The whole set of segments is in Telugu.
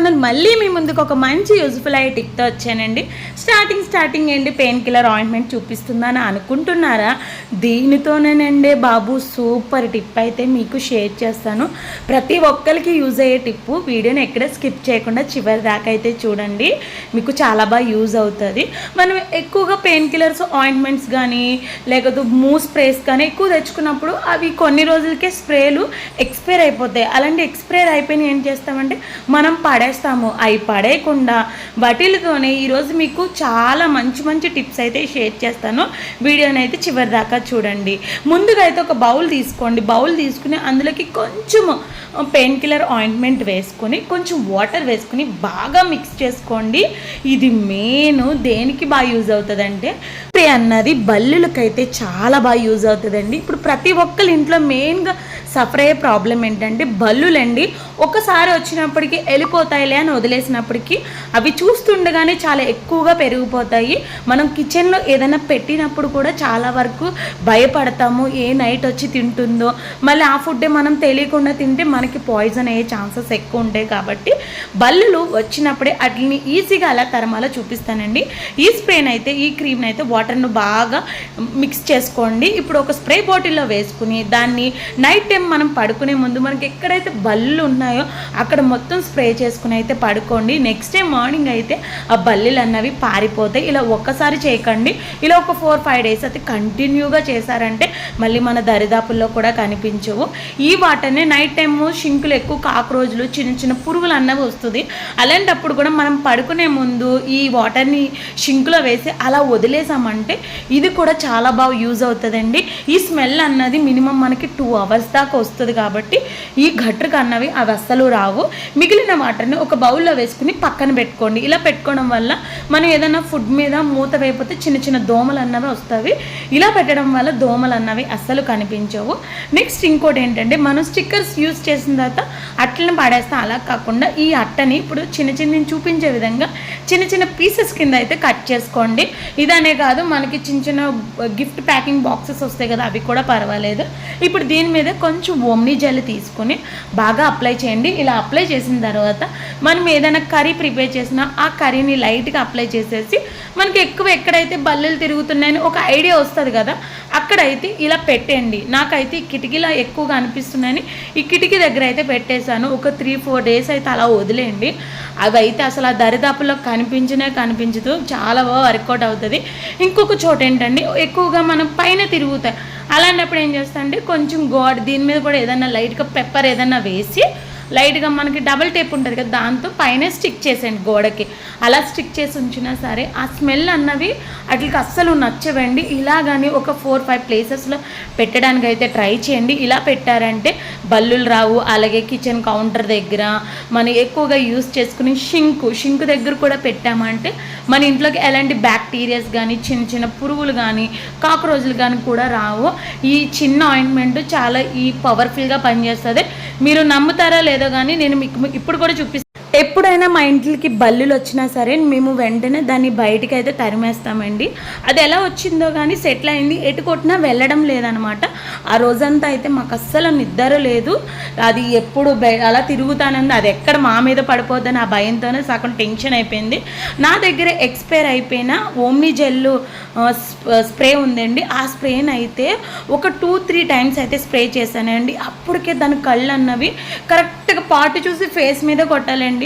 ఛానల్ మళ్ళీ మీ ముందుకు ఒక మంచి యూజ్ఫుల్ అయ్యే టిక్తో వచ్చానండి. స్టార్టింగ్ స్టార్టింగ్ ఏంటి? పెయిన్ కిల్లర్ ఆయింట్మెంట్ చూపిస్తుందని అనుకుంటున్నారా? దీనితోనేనండి బాబు సూపర్ టిప్ అయితే మీకు షేర్ చేస్తాను. ప్రతి ఒక్కరికి యూజ్ అయ్యే టిప్పు వీడియోని ఎక్కడ స్కిప్ చేయకుండా చివరి దాకా అయితే చూడండి. మీకు చాలా బాగా యూజ్ అవుతుంది. మనం ఎక్కువగా పెయిన్ కిల్లర్స్ ఆయింట్మెంట్స్ కానీ లేకపోతే మూ స్ప్రేస్ కానీ ఎక్కువ తెచ్చుకున్నప్పుడు అవి కొన్ని రోజులకే స్ప్రేలు ఎక్స్పైర్ అయిపోతాయి. అలాంటి ఎక్స్పైర్ అయిపోయిన ఏం చేస్తామంటే మనం పడేస్తాము అవి పడేయకుండా వాటిలతోనే ఈరోజు మీకు చాలా మంచి మంచి టిప్స్ అయితే షేర్ చేస్తాను. వీడియోని అయితే చివరి దాకా చూడండి. ముందుగా అయితే ఒక బౌల్ తీసుకోండి. బౌల్ తీసుకుని అందులోకి కొంచెం పెయిన్ కిల్లర్ ఆయింట్మెంట్ వేసుకొని కొంచెం వాటర్ వేసుకుని బాగా మిక్స్ చేసుకోండి. ఇది మెయిన్ దేనికి బాగా యూజ్ అవుతుందంటే స్ప్రే అన్నది బల్లులకైతే చాలా బాగా యూజ్ అవుతుందండి. ఇప్పుడు ప్రతి ఒక్కరి ఇంట్లో మెయిన్గా సఫర్ అయ్యే ప్రాబ్లం ఏంటంటే బల్లులండి. ఒకసారి వచ్చినప్పటికీ వెళ్ళిపోతాయిలే అని వదిలేసినప్పటికీ అవి చూస్తుండగానే చాలా ఎక్కువగా పెరిగిపోతాయి. మనం కిచెన్లో ఏదైనా పెట్టినప్పుడు కూడా చాలా వరకు భయపడతాము. ఏ నైట్ వచ్చి తింటుందో. మళ్ళీ ఆ ఫుడ్డే మనం తెలియకుండా తింటే మనకి పాయిజన్ అయ్యే ఛాన్సెస్ ఎక్కువ ఉంటాయి కాబట్టి బల్లులు వచ్చినప్పుడే వాటిని ఈజీగా అలా తరమాలో చూపిస్తానండి. ఈ స్ప్రేని అయితే ఈ క్రీమ్ని అయితే వాటర్ను బాగా మిక్స్ చేసుకోండి. ఇప్పుడు ఒక స్ప్రే బాటిల్లో వేసుకుని దాన్ని నైట్ టైం మనం పడుకునే ముందు మనకి ఎక్కడైతే బల్లులు ఉన్నాయో అక్కడ మొత్తం స్ప్రే చేసుకుని అయితే పడుకోండి. నెక్స్ట్ డే మార్నింగ్ అయితే ఆ బల్లీలు అన్నవి పారిపోతాయి. ఇలా ఒక్కసారి చేయకండి. ఇలా ఒక ఫోర్ ఫైవ్ డేస్ అయితే కంటిన్యూగా చేశారంటే మళ్ళీ మన దరిదాపుల్లో కూడా కనిపించవు. ఈ వాటర్ని నైట్ టైము షింకులు ఎక్కువ కాక్రోజులు చిన్న చిన్న పురుగులు అన్నవి వస్తుంది. అలాంటప్పుడు కూడా మనం పడుకునే ముందు ఈ వాటర్ని షింకులో వేసి అలా వదిలేసామంటే ఇది కూడా చాలా బాగా యూజ్ అవుతుందండి. ఈ స్మెల్ అన్నది మినిమం మనకి టూ అవర్స్ దాకా వస్తుంది కాబట్టి ఈ గట్రకు అన్నవి అవి అస్సలు రావు. మిగిలిన వాటర్ని ఒక బౌల్లో వేసుకుని పక్కన పెట్టుకోండి. ఇలా పెట్టుకోవడం వల్ల మనం ఏదైనా ఫుడ్ మీద మూత వేయకపోతే చిన్న చిన్న దోమలు అన్నవి వస్తాయి. ఇలా పెట్టడం వల్ల దోమలు అన్నవి అస్సలు కనిపించవు. నెక్స్ట్ ఇంకోటి ఏంటంటే మనం స్టిక్కర్స్ యూస్ చేసిన తర్వాత అట్టలను పాడేస్తాం అలా కాకుండా ఈ అట్టని ఇప్పుడు చిన్న చిన్న చూపించే విధంగా చిన్న చిన్న పీసెస్ కింద అయితే కట్ చేసుకోండి. ఇదనే కాదు మనకి చిన్న చిన్న గిఫ్ట్ ప్యాకింగ్ బాక్సెస్ వస్తాయి కదా అవి కూడా పర్వాలేదు. ఇప్పుడు దీని మీద కొంచెం ఓమ్ని జెల్ తీసుకొని బాగా అప్లై చేయండి. ఇలా అప్లై చేసిన తర్వాత మనం ఏదైనా కర్రీ ప్రిపేర్ చేసినా ఆ కర్రీని లైట్గా అప్లై చేసేసి మనకి ఎక్కువ ఎక్కడైతే బల్లెలు తిరుగుతున్నాయని ఒక ఐడియా వస్తుంది కదా అక్కడైతే ఇలా పెట్టండి నాకైతే ఈ కిటికీలో ఎక్కువగా అనిపిస్తున్నాయని ఈ కిటికీ దగ్గర అయితే పెట్టేశాను. ఒక త్రీ ఫోర్ డేస్ అయితే అలా వదిలేయండి. అవి అయితే అసలు ఆ దరిదాపుల్లో కనిపించినా కనిపించదు. చాలా బాగా వర్కౌట్ అవుతుంది. ఇంకొక చోట ఏంటండి ఎక్కువగా మనం పైన తిరుగుతాయి. అలాంటప్పుడు ఏం చేస్తా అంటే కొంచెం గోడ దీని మీద కూడా ఏదైనా లైట్గా పెప్పర్ ఏదైనా వేసి లైట్గా మనకి డబల్ టేప్ ఉంటుంది కదా దాంతో పైన స్టిక్ చేసేయండి గోడకి. అలా స్టిక్ చేసి ఉంచినా సరే ఆ స్మెల్ అన్నవి వాటికి అస్సలు నచ్చవండి. ఇలా కానీ ఒక ఫోర్ ఫైవ్ ప్లేసెస్లో పెట్టడానికి అయితే ట్రై చేయండి. ఇలా పెట్టారంటే బల్లులు రావు అలాగే కిచెన్ కౌంటర్ దగ్గర మనం ఎక్కువగా యూస్ చేసుకుని షింకు షింకు దగ్గర కూడా పెట్టామంటే మన ఇంట్లోకి ఎలాంటి బ్యాక్టీరియాస్ కానీ చిన్న చిన్న పురుగులు కానీ కాక్రోజులు కానీ కూడా రావు. ఈ చిన్న ఆయింట్మెంట్ చాలా ఈ పవర్ఫుల్గా పనిచేస్తుంది. మీరు నమ్ముతారా లేదా కానీ నేను మీకు ఇప్పుడు కూడా చూపిస్తాను ఎప్పుడైనా మా ఇంట్లోకి బల్లులు వచ్చినా సరే మేము వెంటనే దాన్ని బయటికి అయితే తరిమేస్తామండి. అది ఎలా వచ్చిందో కానీ సెటిల్ అయింది. ఎటు కొట్టినా వెళ్ళడం లేదనమాట. ఆ రోజంతా అయితే మాకు అస్సలు నిద్ర లేదు. అది ఎప్పుడు అలా తిరుగుతానంది. అది ఎక్కడ మా మీద పడిపోద్దని ఆ భయంతోనే సగం టెన్షన్ అయిపోయింది. నా దగ్గర ఎక్స్పైర్ అయిపోయిన ఓమ్ని జెల్లు స్ప్రే ఉందండి. ఆ స్ప్రేని అయితే ఒక టూ త్రీ టైమ్స్ అయితే స్ప్రే చేశానండి. అప్పటికే దాని కళ్ళు అన్నవి కరెక్ట్గా పాటు చూసి ఫేస్ మీద కొట్టాలండి.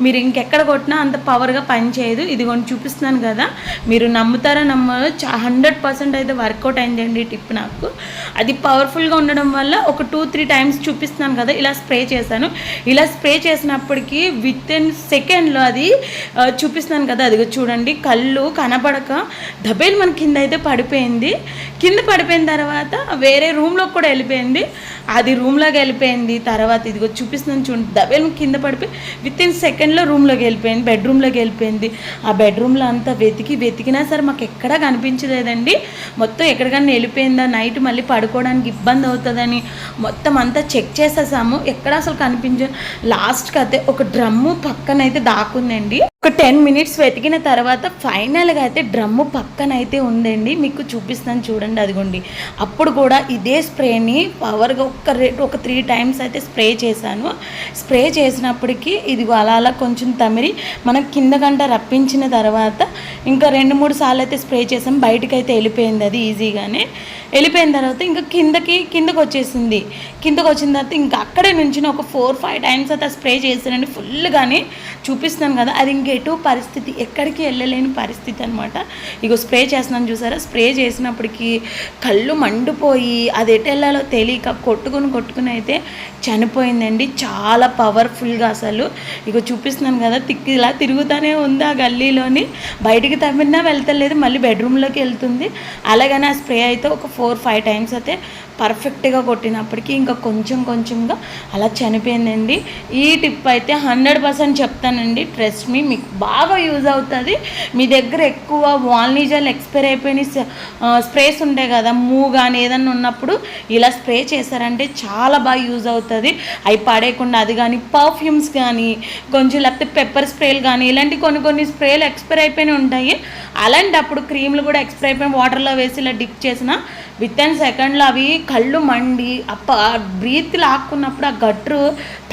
మీరు ఇంకెక్కడ కొట్టినా అంత పవర్గా పనిచేయదు ఇదిగోండి చూపిస్తున్నాను కదా. మీరు నమ్ముతారా నమ్మరు. హండ్రెడ్ పర్సెంట్ అయితే వర్కౌట్ అయిందండి టిప్ నాకు. అది పవర్ఫుల్గా ఉండడం వల్ల ఒక టూ త్రీ టైమ్స్ చూపిస్తున్నాను కదా. ఇలా స్ప్రే చేశాను. ఇలా స్ప్రే చేసినప్పటికీ విత్ ఇన్ సెకండ్లో అది చూపిస్తున్నాను కదా. అదిగో చూడండి. కళ్ళు కనపడక దబేలు మన కింద అయితే పడిపోయింది. కింద పడిపోయిన తర్వాత వేరే రూమ్లోకి కూడా వెళ్ళిపోయింది. అది రూమ్లోకి వెళ్ళిపోయింది. తర్వాత ఇదిగో చూపిస్తున్నాను చూడండి. దబేలు కింద పడిపోయి విత్ ఇన్ సెకండ్లో రూమ్లోకి వెళ్ళిపోయింది బెడ్రూమ్లోకి వెళ్ళిపోయింది. ఆ బెడ్రూమ్లో అంతా వెతికి వెతికినా సరే మాకు ఎక్కడా కనిపించలేదండి. మొత్తం ఎక్కడికన్నా వెళ్ళిపోయిందా నైట్ మళ్ళీ పడుకోవడానికి ఇబ్బంది అవుతుందని మొత్తం అంతా చెక్ చేసేసాము. ఎక్కడ అసలు కనిపించ లాస్ట్కి అయితే ఒక డ్రమ్ము పక్కనైతే దాకుందండి ఒక టెన్ మినిట్స్ వెతికిన తర్వాత ఫైనల్గా అయితే డ్రమ్ము పక్కన అయితే ఉందండి. మీకు చూపిస్తాను చూడండి అదిగోండి. అప్పుడు కూడా ఇదే స్ప్రేని పవర్గా ఒక రేటు ఒక త్రీ టైమ్స్ అయితే స్ప్రే చేశాను. స్ప్రే చేసినప్పటికీ ఇది అలా అలా కొంచెం తమిరి మనం కింద గంట రప్పించిన తర్వాత ఇంకా రెండు మూడు సార్లు అయితే స్ప్రే చేసాం. బయటకు అయితే వెళ్ళిపోయింది అది ఈజీగానే. వెళ్ళిపోయిన తర్వాత ఇంకా కిందకి కిందకు వచ్చేసింది. కిందకు వచ్చిన తర్వాత ఇంకా అక్కడే నుంచి ఒక ఫోర్ ఫైవ్ టైమ్స్ అయితే స్ప్రే చేసానండి ఫుల్గానే చూపిస్తాను కదా. అది ఎటు పరిస్థితి ఎక్కడికి వెళ్ళలేని పరిస్థితి అనమాట ఇగో స్ప్రే చేస్తున్నాను చూసారా? స్ప్రే చేసినప్పటికీ కళ్ళు మండిపోయి అది ఎటు వెళ్ళాలో తెలియక కొట్టుకుని కొట్టుకుని అయితే చనిపోయిందండి. చాలా పవర్ఫుల్గా అసలు. ఇగో చూపిస్తున్నాను కదా తిక్కి ఇలా తిరుగుతూనే ఉంది ఆ గల్లీలోని. బయటికి తమ్మినా వెళ్తలేదు మళ్ళీ బెడ్రూమ్లోకి వెళ్తుంది. అలాగని ఆ స్ప్రే అయితే ఒక ఫోర్ ఫైవ్ టైమ్స్ అయితే పర్ఫెక్ట్గా కొట్టినప్పటికీ ఇంకా కొంచెం కొంచెంగా అలా చనిపోయిందండి. ఈ టిప్ అయితే హండ్రెడ్ పర్సెంట్ చెప్తానండి. ట్రస్ట్ మీ మీకు బాగా యూజ్ అవుతుంది. మీ దగ్గర ఎక్కువ వాల్నీజల్ ఎక్స్పైర్ అయిపోయిన స్ప్రేస్ ఉంటాయి కదా మూ కానీ ఏదన్నా ఉన్నప్పుడు ఇలా స్ప్రే చేశారంటే చాలా బాగా యూజ్ అవుతుంది. అవి పడేయకుండా అది కానీ పర్ఫ్యూమ్స్ కానీ కొంచెం లేకపోతే పెప్పర్ స్ప్రేలు కానీ ఇలాంటి కొన్ని కొన్ని స్ప్రేలు ఎక్స్పైర్ అయిపోయినాయి ఉంటాయి. అలాంటప్పుడు క్రీమ్లు కూడా ఎక్స్పైర్ అయిపోయిన వాటర్లో వేసి ఇలా డిప్ చేసిన విత్ ఇన్ సెకండ్లో అవి కళ్ళు మండి అప్ప బ్రీత్ లాక్కున్నప్పుడు ఆ గట్రు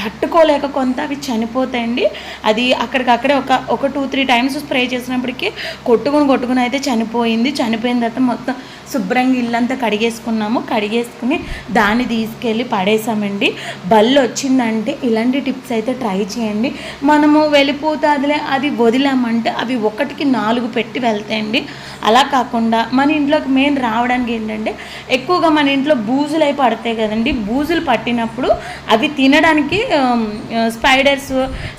తట్టుకోలేక కొంత అవి చనిపోతాయండి. అది అక్కడికక్కడే ఒక ఒక టూ త్రీ టైమ్స్ స్ప్రే చేసినప్పటికీ కొట్టుకుని కొట్టుకుని అయితే చనిపోయింది. చనిపోయిన తర్వాత మొత్తం శుభ్రంగా ఇల్లంతా కడిగేసుకున్నాము. కడిగేసుకుని దాన్ని తీసుకెళ్ళి పడేసామండి. బల్లు వచ్చిందంటే ఇలాంటి టిప్స్ అయితే ట్రై చేయండి. మనము వెళ్ళిపోతాదిలే అది వదిలామంటే అవి ఒకటికి నాలుగు పెట్టి వెళ్తాయండి. అలా కాకుండా మన ఇంట్లోకి మెయిన్ రావడానికి ఏంటంటే ఎక్కువగా మన ఇంట్లో బూజులు అయి పడతాయి కదండి. బూజులు పట్టినప్పుడు అవి తినడానికి స్పైడర్స్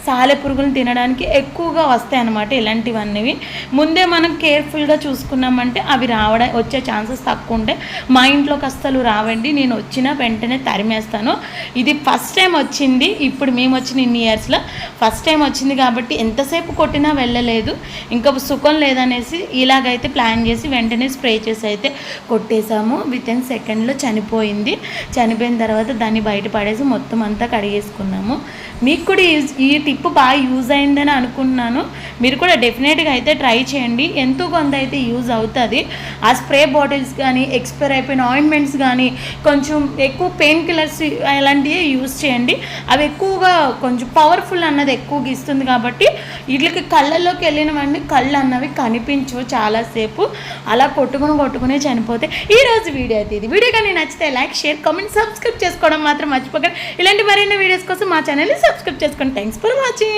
సాలెపురుగులను తినడానికి ఎక్కువగా వస్తాయి అన్నమాట ఇలాంటివన్నీ ముందే మనం కేర్ఫుల్గా చూసుకున్నామంటే అవి రావడం వచ్చే ఛాన్సెస్ తక్కువ ఉంటాయి మా ఇంట్లోకి అస్సలు రావండి. నేను వచ్చిన వెంటనే తరిమేస్తాను. ఇది ఫస్ట్ టైం వచ్చింది. ఇప్పుడు మేము వచ్చిన ఇన్ని ఇయర్స్లో ఫస్ట్ టైం వచ్చింది కాబట్టి ఎంతసేపు కొట్టినా వెళ్ళలేదు. ఇంకా సుఖం లేదనేసి ఇలాగైతే ప్లాన్ చేసి వెంటనే స్ప్రే చేసి అయితే కొట్టేశాము విత్ ఇన్ సెకండ్లో చనిపోయింది. చనిపోయిన తర్వాత దాన్ని బయట పడేసి మొత్తం అంతా కడిగేసుకున్నాము. మీకు కూడా ఈ- ఈ టిప్ బాగా యూజ్ అయిందని అనుకున్నాను మీరు కూడా డెఫినెట్గా అయితే ట్రై చేయండి. ఎంతో కొంత అయితే యూజ్ అవుతుంది. ఆ స్ప్రే బాటిల్స్ కానీ ఎక్స్పైర్ అయిపోయిన ఆయింట్మెంట్స్ కానీ కొంచెం ఎక్కువ పెయిన్ కిల్లర్స్ అలాంటివి యూజ్ చేయండి. అవి ఎక్కువగా కొంచెం పవర్ఫుల్ అన్నది ఎక్కువగా ఇస్తుంది కాబట్టి వీటికి కళ్ళల్లోకి వెళ్ళినవన్నీ కళ్ళు అన్నవి కనిపించవు చాలాసేపు అలా కొట్టుకుని కొట్టుకునే చనిపోతే ఈ రోజు వీడియో అయితే ఇది. వీడియో కానీ నచ్చితే లైక్ షేర్ కామెంట్ సబ్స్క్రైబ్ చేసుకోవడం మాత్రం మర్చిపోకండి. ఇలాంటి మరిన్ని వీడియోస్ కోసం మా ఛానల్ని సబ్స్క్రైబ్ చేసుకోండి థ్యాంక్స్ ఫర్ వాచింగ్.